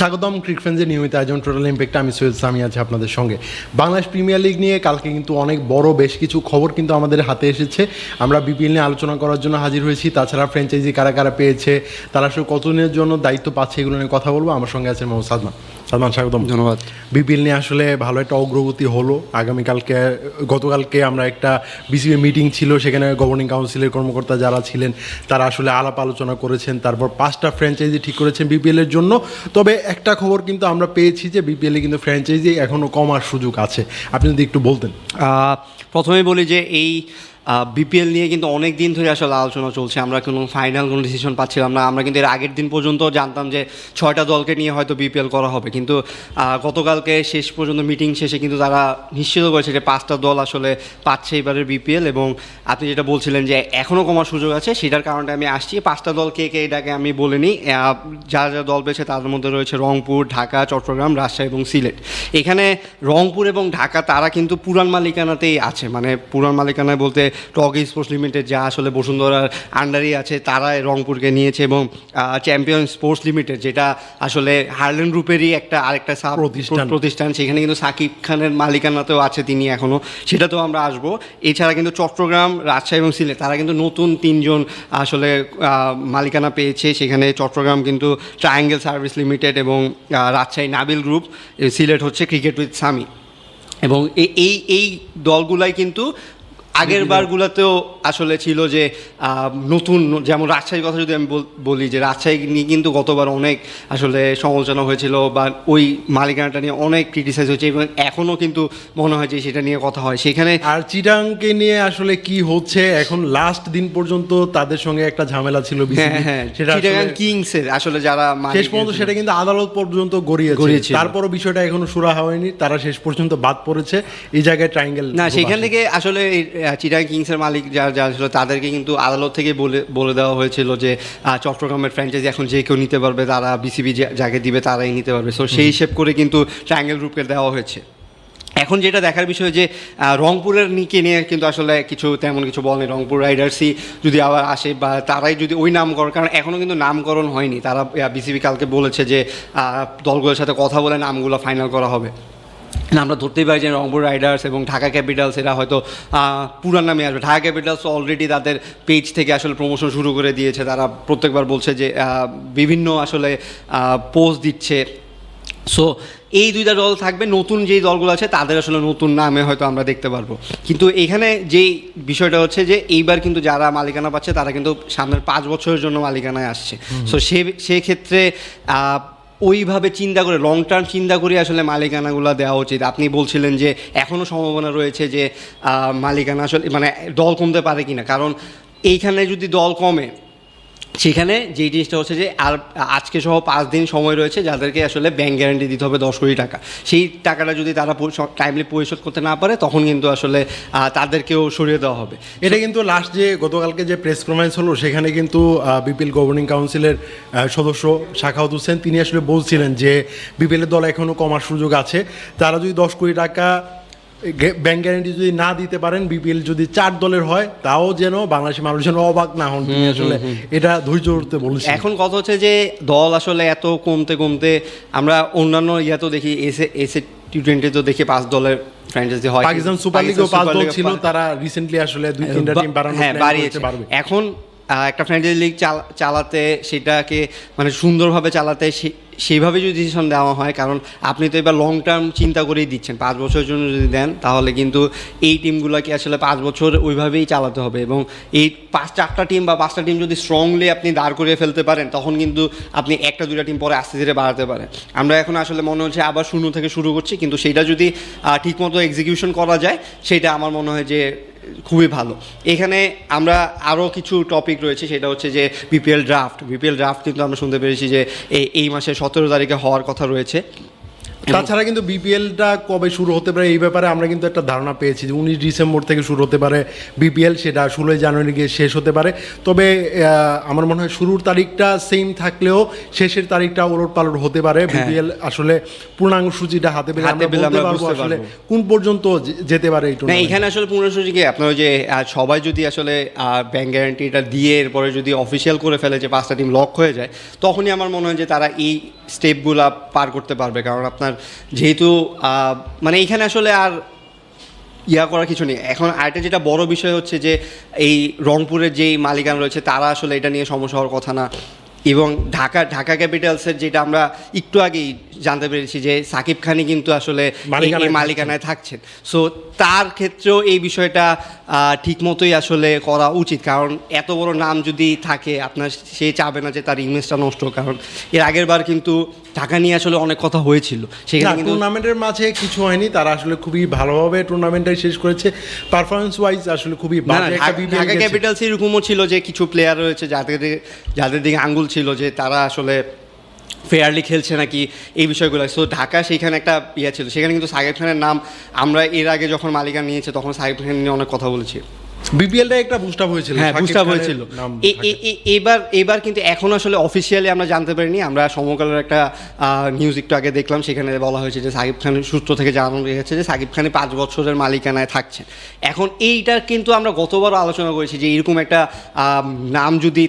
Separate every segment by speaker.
Speaker 1: স্বাগতম ক্রিক ফ্যান্সের নিয়মিত আয়োজন টোটাল ইম্প্যাক্ট আমি সৈয়দ সামি আছি আপনাদের সঙ্গে। বাংলাদেশ প্রিমিয়ার লিগ নিয়ে কালকে কিন্তু অনেক বড় বেশ কিছু খবর কিন্তু আমাদের হাতে এসেছে। আমরা বিপিএল নিয়ে আলোচনা করার জন্য হাজির হয়েছি। তাছাড়া ফ্র্যাঞ্চাইজি কারা কারা পেয়েছে, তারা আসলে কতদিনের জন্য দায়িত্ব পাচ্ছে এগুলো নিয়ে কথা বলব। আমার সঙ্গে আছেন মোহাম্মদ সাদমান। সাদমান স্বাগতম
Speaker 2: ধন্যবাদ।
Speaker 1: বিপিএল নিয়ে আসলে ভালো একটা অগ্রগতি হলো। আগামীকালকে গতকালকে আমরা একটা বিসিবি মিটিং ছিল সেখানে গভর্নিং কাউন্সিলের কর্মকর্তা যারা ছিলেন তারা আসলে আলাপ আলোচনা করেছেন। তারপর পাঁচটা ফ্র্যাঞ্চাইজি ঠিক করেছেন বিপিএলের জন্য। তবে একটা খবর কিন্তু আমরা পেয়েছি যে বিপিএলে কিন্তু ফ্র্যাঞ্চাইজি এখনও কমার সুযোগ আছে। আপনি যদি একটু বলতেন।
Speaker 2: প্রথমে বলি যে এই বিপিএল নিয়ে কিন্তু অনেক দিন ধরে আসলে আলোচনা চলছে। আমরা কোনো ফাইনাল কোনো ডিসিশন পাচ্ছিলাম না। আমরা কিন্তু এর আগের দিন পর্যন্ত জানতাম যে ছয়টা দলকে নিয়ে হয়তো বিপিএল করা হবে। কিন্তু গতকালকে শেষ পর্যন্ত মিটিং শেষে কিন্তু তারা নিশ্চিত করেছে যে পাঁচটা দল আসলে পাচ্ছে এবারের বিপিএল এবং আপনি যেটা বলছিলেন যে এখনও কমার সুযোগ আছে, সেটার কারণে আমি আসছি। পাঁচটা দল কে কে এটাকে আমি বলে নিই যা যা দল পেয়েছে তাদের মধ্যে রয়েছে রংপুর, ঢাকা, চট্টগ্রাম, রাজশাহী এবং সিলেট। এখানে রংপুর এবং ঢাকা তারা কিন্তু পুরান মালিকানাতেই আছে। মানে পুরান মালিকানায় বলতে টক স্পোর্টস লিমিটেড যা আসলে বসুন্ধরার আন্ডারই আছে তারা রংপুরকে নিয়েছে এবং চ্যাম্পিয়ন স্পোর্টস লিমিটেড যেটা আসলে হার্লেন গ্রুপেরই একটা আরেকটা সাব
Speaker 1: প্রতিষ্ঠান।
Speaker 2: সেখানে কিন্তু সাকিব খানের মালিকানাতেও আছে তিনি এখনও সেটাতেও আমরা আসব। এছাড়া কিন্তু চট্টগ্রাম রাজশাহী এবং সিলেট তারা কিন্তু নতুন তিনজন আসলে মালিকানা পেয়েছে। সেখানে চট্টগ্রাম কিন্তু ট্রায়াঙ্গেল সার্ভিস লিমিটেড এবং রাজশাহী নাবিল গ্রুপ সিলেট হচ্ছে ক্রিকেট উইথ সামি এবং এই এই দলগুলাই কিন্তু আগের বারগুলোতেও আসলে ছিল যে নতুন যেমন রাজশাহীর কথা যদি আমি বলি যে রাজশাহী নিয়ে কিন্তু গতবার অনেক আসলে সমালোচনা হয়েছিল বা ওই মালিকানাটা নিয়ে অনেক ক্রিটিসাইজ হয়েছে এবং এখনও কিন্তু মনে হয় যে সেটা নিয়ে কথা হয়। সেখানে
Speaker 1: আর চিটাংকে নিয়ে আসলে কি হচ্ছে? এখন লাস্ট দিন পর্যন্ত তাদের সঙ্গে একটা ঝামেলা ছিল
Speaker 2: হ্যাঁ হ্যাঁ
Speaker 1: সেটা
Speaker 2: চিটাগাং কিংসের আসলে যারা
Speaker 1: শেষ পর্যন্ত সেটা কিন্তু আদালত পর্যন্ত গড়িয়ে
Speaker 2: গড়িয়েছে।
Speaker 1: তারপরও বিষয়টা এখনও সুরা হয়নি তারা শেষ পর্যন্ত বাদ পড়েছে। এই জায়গায় ট্রাইঙ্গেল
Speaker 2: না সেখান থেকে আসলে চিটাগাং কিংসের মালিক যারা যারা ছিল তাদেরকে কিন্তু আদালত থেকে বলে বলে দেওয়া হয়েছিল যে চট্টগ্রামের ফ্র্যাঞ্চাইজি এখন যে কেউ নিতে পারবে তারা বিসিবি যাকে দিবে তারাই নিতে পারবে। সো সেই হিসেব করে কিন্তু ট্রায়াঙ্গেল গ্রুপকে দেওয়া হয়েছে। এখন যেটা দেখার বিষয় যে রংপুরের নিকে নিয়ে কিন্তু আসলে কিছু তেমন কিছু বলেনি রংপুর রাইডার্সই যদি আবার আসে বা তারাই যদি ওই নামকরণ কারণ এখনও কিন্তু নামকরণ হয়নি। তারা বিসিবি কালকে বলেছে যে দলগুলোর সাথে কথা বলে নামগুলো ফাইনাল করা হবে। আমরা ধরতেই পারি যে রংপুর রাইডার্স এবং ঢাকা ক্যাপিটালস এরা হয়তো পুরান নামে আসবে। ঢাকা ক্যাপিটালস অলরেডি তাদের পেজ থেকে আসলে প্রমোশন শুরু করে দিয়েছে। তারা প্রত্যেকবার বলছে যে বিভিন্ন আসলে পোস্ট দিচ্ছে। সো এই দুইটা দল থাকবে। নতুন যেই দলগুলো আছে তাদের আসলে নতুন নামে হয়তো আমরা দেখতে পারব। কিন্তু এখানে যেই বিষয়টা হচ্ছে যে এইবার কিন্তু যারা মালিকানা পাচ্ছে তারা কিন্তু সামনের পাঁচ বছরের জন্য মালিকানায় আসছে। সো সে সেক্ষেত্রে ওইভাবে চিন্তা করে লং টার্ম চিন্তা করে আসলে মালিকানাগুলো দেওয়া উচিত। আপনি বলছিলেন যে এখনও সম্ভাবনা রয়েছে যে মালিকানা আসলে মানে দল কমতে পারে কিনা। কারণ এইখানে যদি দল কমে সেখানে যেই জিনিসটা হচ্ছে যে আর, আজকে সহ পাঁচ দিন সময় রয়েছে যাদেরকে আসলে ব্যাংক গ্যারান্টি দিতে হবে দশ কোটি টাকা। সেই টাকাটা যদি তারা টাইমলি পরিশোধ করতে না পারে, তখন কিন্তু আসলে তাদেরকেও সরিয়ে দেওয়া হবে।
Speaker 1: এটা কিন্তু লাস্ট যে গতকালকে যে প্রেস কনফারেন্স হলো, সেখানে কিন্তু বিপিএল গভর্নিং কাউন্সিলের সদস্য শাখাউত হোসেন, তিনি আসলে বলছিলেন যে বিপিএলের দল এখনও কমার সুযোগ আছে। তারা যদি দশ কোটি টাকা ব্যাংক গ্যারান্টি যদি না দিতে পারেন বিপিএল যদি চার দলের হয় তাও যেন বাংলাদেশের মানুষ যেন অবাক না হন। তিনি আসলে এটা ধৈর্য ধরতে বলছেন
Speaker 2: এখন কথা হচ্ছে যে দল আসলে এত কমতে কমতে আমরা অন্যান্য ইয়াতেও দেখি এসে এসে টি টোয়েন্টি তো দেখি পাঁচ দলের ফ্র্যাঞ্চাইজি হয়।
Speaker 1: পাকিস্তান সুপার লিগেও পাঁচ দল ছিল তারা রিসেন্টলি আসলে দুই তিনটা টিম বাড়ানো
Speaker 2: হ্যাঁ বাড়িয়েছে। এখন একটা ফ্র্যাঞ্চাইজি লিগ চালাতে সেটাকে মানে সুন্দরভাবে চালাতে সেইভাবে যদি ডিসিশন দেওয়া হয়, কারণ আপনি তো এবার লং টার্ম চিন্তা করেই দিচ্ছেন। পাঁচ বছরের জন্য যদি দেন, তাহলে কিন্তু এই টিমগুলোকে আসলে পাঁচ বছর ওইভাবেই চালাতে হবে এবং এই পাঁচ, চারটা টিম বা পাঁচটা টিম যদি স্ট্রংলি আপনি দাঁড় করিয়ে ফেলতে পারেন, তখন কিন্তু আপনি একটা, দুইটা টিম পরে আস্তে ধীরে বাড়াতে পারেন। আমরা এখন আসলে মনে হচ্ছে আবার শূন্য থেকে শুরু করছি, কিন্তু সেটা যদি ঠিকমতো এক্সিকিউশন করা যায় সেটা আমার মনে হয় যে খুবই ভালো। এখানে আমরা আরও কিছু টপিক রয়েছে, সেটা হচ্ছে যে বিপিএল ড্রাফট বিপিএল ড্রাফট কিন্তু আমরা শুনতে পেরেছি যে এই মাসের সতেরো তারিখে হওয়ার কথা রয়েছে।
Speaker 1: তাছাড়া কিন্তু বিপিএলটা কবে শুরু হতে পারে এই ব্যাপারে আমরা কিন্তু একটা ধারণা পেয়েছি যে উনিশ ডিসেম্বর থেকে শুরু হতে পারে বিপিএল সেটা ষোলোই জানুয়ারি গিয়ে শেষ হতে পারে তবে আমার মনে হয় শুরুর তারিখটা সেম থাকলেও শেষের তারিখটা ওলট পালট হতে পারে বিপিএল আসলে পূর্ণাঙ্গ সূচিটা হাতে পেলে
Speaker 2: হ্যাঁ।
Speaker 1: আমরা বলতে পারব আসলে কোন পর্যন্ত যেতে পারে এই।
Speaker 2: এখানে আসলে পুনঃসূচিকে আপনার ওই যে সবাই যদি আসলে ব্যাংক গ্যারান্টিটা দিয়ে এরপরে যদি অফিসিয়াল করে ফেলে যে পাঁচটা টিম লক হয়ে যায় তখনই আমার মনে হয় যে তারা এই স্টেপগুলা পার করতে পারবে। কারণ আপনার যেহেতু মানে এইখানে আসলে আর ইয়া করার কিছু নেই। এখন আরেকটা যেটা বড় বিষয় হচ্ছে যে, এই রংপুরের যেই মালিকান রয়েছে, তারা আসলে এটা নিয়ে সমস্যা হওয়ার কথা না। এবং ঢাকা ঢাকা ক্যাপিটালসের যেটা আমরা একটু আগেই জানতে পেরেছি যে সাকিব খানই কিন্তু আসলে
Speaker 1: মালিকানায়
Speaker 2: মালিকানায় থাকছেন। সো তার ক্ষেত্রেও এই বিষয়টা ঠিক মতোই আসলে করা উচিত। কারণ এত বড় নাম যদি থাকে আপনার সে চাবে না যে তার ইমেজটা নষ্ট। হোক। কারণ এর আগের বার কিন্তু ঢাকা নিয়ে আসলে অনেক কথা হয়েছিল। সেখানে
Speaker 1: টুর্নামেন্টের মাঝে কিছু হয়নি তারা আসলে খুবই ভালোভাবে টুর্নামেন্টটাই শেষ করেছে। পারফরমেন্স ওয়াইজ আসলে খুবই
Speaker 2: ঢাকা-। ক্যাপিটালস এরকমও ছিল যে কিছু প্লেয়ার রয়েছে যাদের যাদের দিকে আঙ্গুল ছিল যে তারা আসলে ফেয়ারলি খেলছে নাকি এই বিষয়গুলো। সো ঢাকা সেইখানে একটা ইয়ে ছিল। সেখানে কিন্তু সাকিব খানের নাম আমরা এর আগে যখন মালিকানা নিয়েছে তখন সাকিব খান নিয়ে অনেক কথা বলেছি।
Speaker 1: বিপিএলটা একটা বুস্ট আপ হয়েছিল
Speaker 2: হ্যাঁ বুস্ট আপ হয়েছিল। এবার এবার কিন্তু এখন আসলে অফিসিয়ালি আমরা জানতে পারিনি আমরা সমকালের একটা নিউজ একটু আগে দেখলাম সেখানে বলা হয়েছে যে সাকিব খানের সূত্র থেকে জানানো গেছে যে সাকিব খানের পাঁচ বছরের মালিকানায় থাকছেন। এখন এইটা কিন্তু আমরা গতবারও আলোচনা করেছি যে এরকম একটা নাম যদি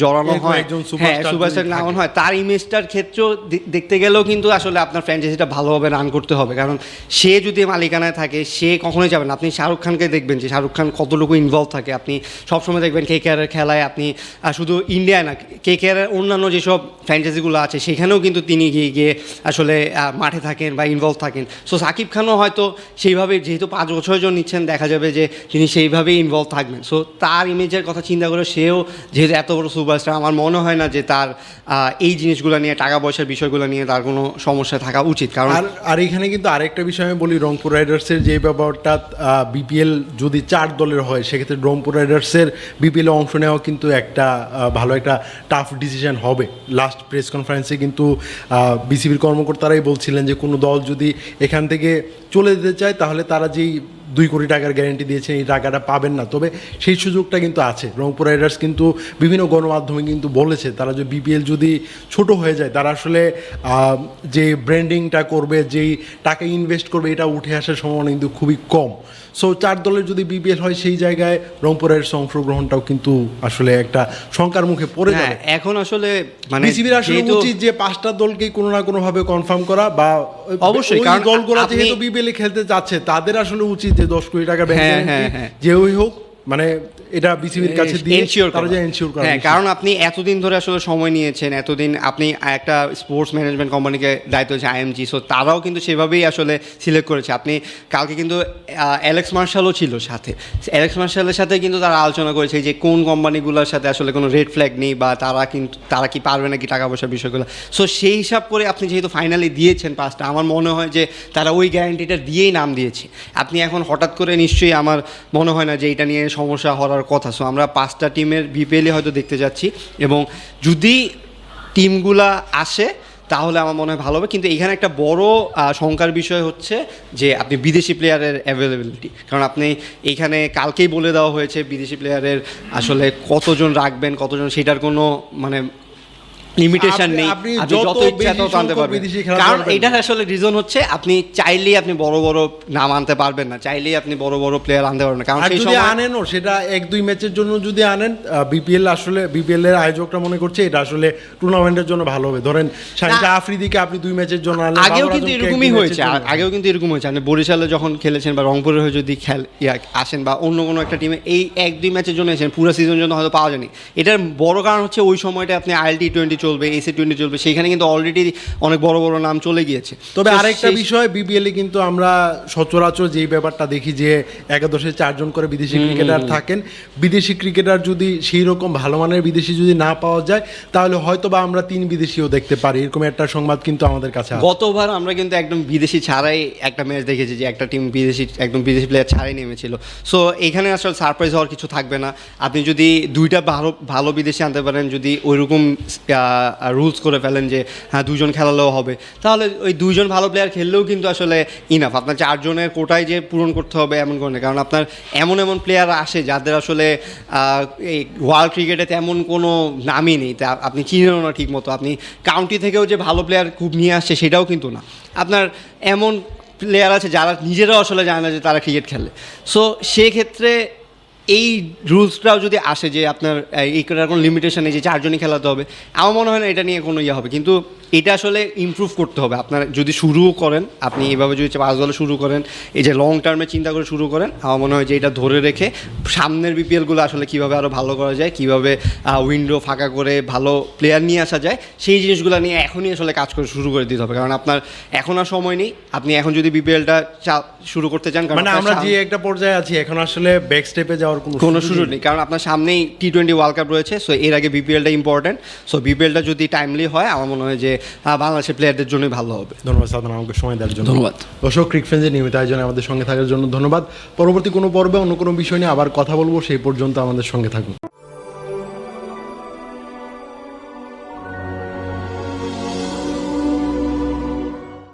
Speaker 2: জড়ানো হয়
Speaker 1: একজন
Speaker 2: হ্যাঁ সুপারস্টার নাম হয় তার ইমেজটার ক্ষেত্রেও দেখতে গেলেও কিন্তু আসলে আপনার ফ্র্যাঞ্চাইজিটা ভালোভাবে রান করতে হবে। কারণ সে যদি মালিকানায় থাকে সে কখনোই যাবেন না। আপনি শাহরুখ খানকে দেখবেন যে শাহরুখ খান কতটুকু ইনভলভ থাকে। আপনি সবসময় দেখবেন কে কেয়ারের খেলায় আপনি শুধু ইন্ডিয়ায় না কে কেয়ারের অন্যান্য যেসব ফ্র্যাঞ্চাইজিগুলো আছে, সেখানেও কিন্তু তিনি গিয়ে গিয়ে আসলে মাঠে থাকেন বা ইনভলভ থাকেন। সো সাকিব খানও হয়তো সেইভাবে, যেহেতু পাঁচ বছরের জন্য নিচ্ছেন, দেখা যাবে যে তিনি সেইভাবেই ইনভলভ থাকবেন। সো তার ইমেজের কথা চিন্তা করে সেও যেহেতু এত বড় সুপারস্টার আমার মনে হয় না যে তার এই জিনিসগুলো নিয়ে, টাকা পয়সার বিষয়গুলো নিয়ে তার কোনো সমস্যা থাকা উচিত। কারণ
Speaker 1: আর এখানে কিন্তু আরেকটা বিষয় আমি বলি, রংপুর রাইডার্সের যে ব্যাপারটা বিপিএল যদি চার দলের হয় সেক্ষেত্রে রংপুর রাইডার্সের বিপিএলে অংশ নেওয়া কিন্তু একটা ভালো একটা টাফ ডিসিশন হবে। লাস্ট প্রেস কনফারেন্সে কিন্তু বিসিবির কর্মকর্তারাই বলছিলেন যে কোনো দল যদি এখান থেকে চলে যেতে চায়, তাহলে তারা যেই দুই কোটি টাকার গ্যারেন্টি দিয়েছেন এই টাকাটা পাবেন না। তবে সেই সুযোগটা কিন্তু আছে। রংপুর রাইডার্স কিন্তু বিভিন্ন গণমাধ্যমে কিন্তু বলেছে তারা যে বিপিএল যদি ছোট হয়ে যায় তারা আসলে যে ব্র্যান্ডিংটা করবে যেই টাকা ইনভেস্ট করবে এটা উঠে আসার সম্ভাবনা কিন্তু খুবই কম। সো চার দলের যদি বিপিএল হয় সেই জায়গায় রংপুর রাইডার্স অংশগ্রহণটাও কিন্তু আসলে একটা শঙ্কার মুখে পড়ে যায়
Speaker 2: এখন আসলে মানে
Speaker 1: বিসিবির আসলে উচিত যে পাঁচটা দলকেই কোনো না কোনো ভাবে কনফার্ম করা বা
Speaker 2: অবশ্যই, কারণ
Speaker 1: দলগুলো যেহেতু বিপিএল খেলতে যাচ্ছে তাদের আসলে উচিত দশ কোটি টাকা ব্যাংক
Speaker 2: হ্যাঁ, হ্যাঁ, হ্যাঁ।
Speaker 1: যে ওই হোক মানে এটা বিসিবির কাছে দিয়ে তারা যে এনশিওর করা
Speaker 2: হ্যাঁ কারণ আপনি এতদিন ধরে আসলে সময় নিয়েছেন এতদিন আপনি একটা স্পোর্টস ম্যানেজমেন্ট কোম্পানিকে দায়িত্ব হচ্ছে আইএমজি সো তারাও কিন্তু সেভাবেই আসলে সিলেক্ট করেছে। আপনি কালকে কিন্তু অ্যালেক্স মার্শালও ছিল সাথে। অ্যালেক্স মার্শালের সাথে কিন্তু তারা আলোচনা করেছে যে কোন কোম্পানিগুলোর সাথে আসলে কোনো রেড ফ্ল্যাগ নেই বা তারা কিন্তু তারা কি পারবে নাকি টাকা পয়সার বিষয়গুলো। সো সেই হিসাব করে আপনি যেহেতু ফাইনালি দিয়েছেন পাঁচটা আমার মনে হয় যে তারা ওই গ্যারান্টিটা দিয়েই নাম দিয়েছে। আপনি এখন হঠাৎ করে নিশ্চয়ই আমার মনে হয় না যে এটা নিয়ে সমস্যা হওয়ার কথা। সো আমরা পাঁচটা টিমের বিপিএলই হয়তো দেখতে যাচ্ছি এবং যদি টিমগুলা আসে, তাহলে আমার মনে হয় ভালো হবে। কিন্তু এখানে একটা বড় শঙ্কার বিষয় হচ্ছে যে আপনি বিদেশি প্লেয়ারের অ্যাভেলেবিলিটি কারণ আপনি এখানে কালকেই বলে দেওয়া হয়েছে বিদেশি প্লেয়ারের আসলে কতজন রাখবেন, কতজন, সেটার কোনো মানে লিমিটেশন নেই।
Speaker 1: আপনি যত
Speaker 2: ইচ্ছা তত আনতে পারবেন। কারণ এটার আসলে রিজন হচ্ছে আপনি চাইলেই আপনি বড় বড় নাম আনতে পারবেন না চাইলেই আপনি বড় বড় প্লেয়ার আনতে পারবেন না। কারণ সেই সময়
Speaker 1: আনেনও সেটা এক দুই ম্যাচের জন্য যদি আনেন বিপিএল আসলে বিপিএল এর আয়োজকরা মনে করছে এটা আসলে টুর্নামেন্টের জন্য ভালো হবে। ধরেন আফ্রিদিকে আপনি দুই ম্যাচের জন্য আনলেন
Speaker 2: আগেও কিন্তু এরকমই হয়েছে। আগেও কিন্তু এরকম হয়েছে। আপনি বরিশালে যখন খেলেছেন বা রংপুরের হয়ে যদি খেল আসেন বা অন্য কোনো একটা টিমে এই এক দুই ম্যাচের জন্য এসেছেন পুরো সিজন জন্য হয়তো পাওয়া যায়নি। এটার বড় কারণ হচ্ছে ওই সময়টা আপনি আইএল টি টোয়েন্টি চলবে এসি টোয়েন্টি চলবে সেখানে কিন্তু অলরেডি অনেক বড় বড় নাম চলে গিয়েছে।
Speaker 1: তবে আরেকটা বিষয় বিপিএল এ কিন্তু আমরা সচরাচর যেই ব্যাপারটা দেখি যে একাদশে চারজন করে বিদেশি ক্রিকেটার থাকেন বিদেশি ক্রিকেটার যদি সেই রকম ভালো মানের বিদেশি যদি না পাওয়া যায় তাহলে হয়তো বা আমরা তিন বিদেশিও দেখতে পারি এরকম একটা সংবাদ কিন্তু আমাদের কাছে।
Speaker 2: গতবার আমরা কিন্তু একদম বিদেশি ছাড়াই একটা ম্যাচ দেখেছি যে একটা টিম বিদেশি একদম বিদেশি প্লেয়ার ছাড়াই নেমেছিল। সো এখানে আসলে সারপ্রাইজ হওয়ার কিছু থাকবে না। আপনি যদি দুইটা ভালো ভালো বিদেশি আনতে পারেন যদি ওইরকম রুলস করে ফেলেন যে হ্যাঁ দুজন খেলালেও হবে। তাহলে ওই দুইজন ভালো প্লেয়ার খেললেও কিন্তু আসলে ইনাফ আপনার চারজনের কোটায় যে পূরণ করতে হবে এমন কোনো। কারণ আপনার এমন এমন প্লেয়ার আসে যাদের আসলে এই ওয়ার্ল্ড ক্রিকেটে তেমন কোনো নামই নেই। তা আপনি চিনেনও না ঠিক মতো আপনি কাউন্টি থেকেও যে ভালো প্লেয়ার খুব নিয়ে আসছে সেটাও কিন্তু না। আপনার এমন প্লেয়ার আছে যারা নিজেরাও আসলে জানে না যে তারা ক্রিকেট খেলে। সো সেক্ষেত্রে এই রুলসটাও যদি আসে যে আপনার, এই কোনো লিমিটেশন নেই যে চারজনই খেলাতে হবে, আমার মনে হয় না এটা নিয়ে কোনো ইয়ে হবে। কিন্তু এটা আসলে ইমপ্রুভ করতে হবে। আপনার যদি শুরুও করেন আপনি এভাবে যদি পাঁচ দলে শুরু করেন এই যে লং টার্মে চিন্তা করে শুরু করেন আমার মনে হয় যে এটা ধরে রেখে সামনের বিপিএলগুলো আসলে কীভাবে আরও ভালো করা যায় কীভাবে উইন্ডো ফাঁকা করে ভালো প্লেয়ার নিয়ে আসা যায় সেই জিনিসগুলো নিয়ে এখনই আসলে কাজ করে শুরু করে দিতে হবে। কারণ আপনার এখন আর সময় নেই আপনি এখন যদি বিপিএলটা শুরু করতে চান কারণ
Speaker 1: মানে আমরা যে একটা পর্যায়ে আছি এখন আসলে ব্যাক স্টেপে যাওয়ার কোনো
Speaker 2: কোনো সুযোগ নেই। কারণ আপনার সামনেই টি টোয়েন্টি ওয়ার্ল্ড কাপ রয়েছে সো এর আগে বিপিএলটা ইম্পর্টেন্ট সো বিপিএলটা যদি টাইমলি হয় আমার মনে হয় যে বাংলাদেশের প্লেয়ারদের জন্যই ভালো হবে।
Speaker 1: ধন্যবাদ সাধারণ আমাকে সময় দেওয়ার জন্য।
Speaker 2: ধন্যবাদ।
Speaker 1: দর্শক ক্রিক ফ্যান্সের নিয়মিত আয়োজনে আমাদের সঙ্গে থাকার জন্য ধন্যবাদ। পরবর্তী কোনো পর্বে অন্য কোনো বিষয় নিয়ে আবার কথা বলব সেই পর্যন্ত আমাদের সঙ্গে থাকুন।